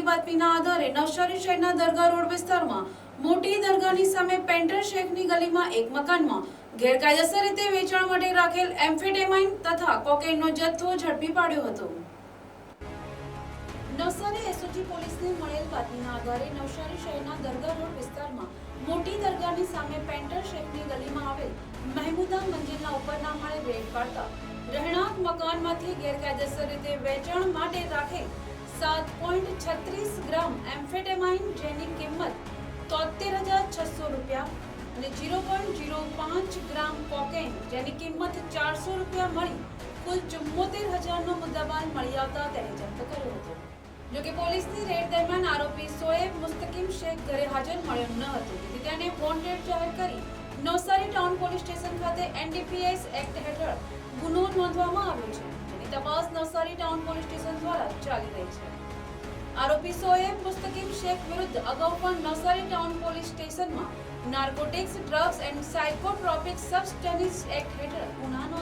મળતી બાતમીના આધારે નવસારી શહેરના દરગાહ રોડ વિસ્તારમાં મોટી દરગાહની સામે પેન્ટર શેખની ગલીમાં એક મકાનમાં ગેરકાયદેસર રીતે વેચાણ માટે રાખેલ એમ્ફેટેમાઇન તથા કોકેનનો જથ્થો ઝડપી પાડ્યો હતો. નવસારી એસઓજી પોલીસને મળેલ બાતમીના આધારે નવસારી શહેરના દરગાહ રોડ વિસ્તારમાં મોટી દરગાહની સામે પેન્ટર શેખની ગલીમાં આવેલ મહેમુદા મંજિલના ઉપરના માળે રેડ પાડતા રહેણાંક મકાનમાંથી ગેરકાયદેસર રીતે વેચાણ માટે રાખેલ પોઈન્ટ છત્રીસ ગ્રામ એમ્ફેટેમાઇન જેની કિંમત તોતેર હજાર છસો રૂપિયા અને જીરો પોઈન્ટ જીરો પાંચ ગ્રામ કોકેન જેની કિંમત ચારસો રૂપિયા મળી, કુલ ચુમ્મોતેર હજારનો મુદ્દામાલ મળી આવતા તેને જપ્ત કર્યો હતો. જોકે પોલીસની રેડ દરમિયાન આરોપી સોએબ મુસ્તકીમ શેખ ઘરે હાજર મળ્યો ન હતો. તેથી તેને વોન્ટેડ જાહેર કરી નવસારી ટાઉન પોલીસ સ્ટેશન ખાતે એનડીપીએસ એક્ટ હેઠળ ગુનો નોંધવામાં આવ્યો છે તપાસ નવસારી ટાઉન પોલીસ સ્ટેશન દ્વારા ચાલી રહી છે. આરોપી સોએબ મુસ્તકીમ શેખ વિરુદ્ધ અગાઉ પણ નવસારી ટાઉન પોલીસ સ્ટેશનમાં narcotics drugs and psychotropic substance act હેઠળ ગુના નોંધાયેલા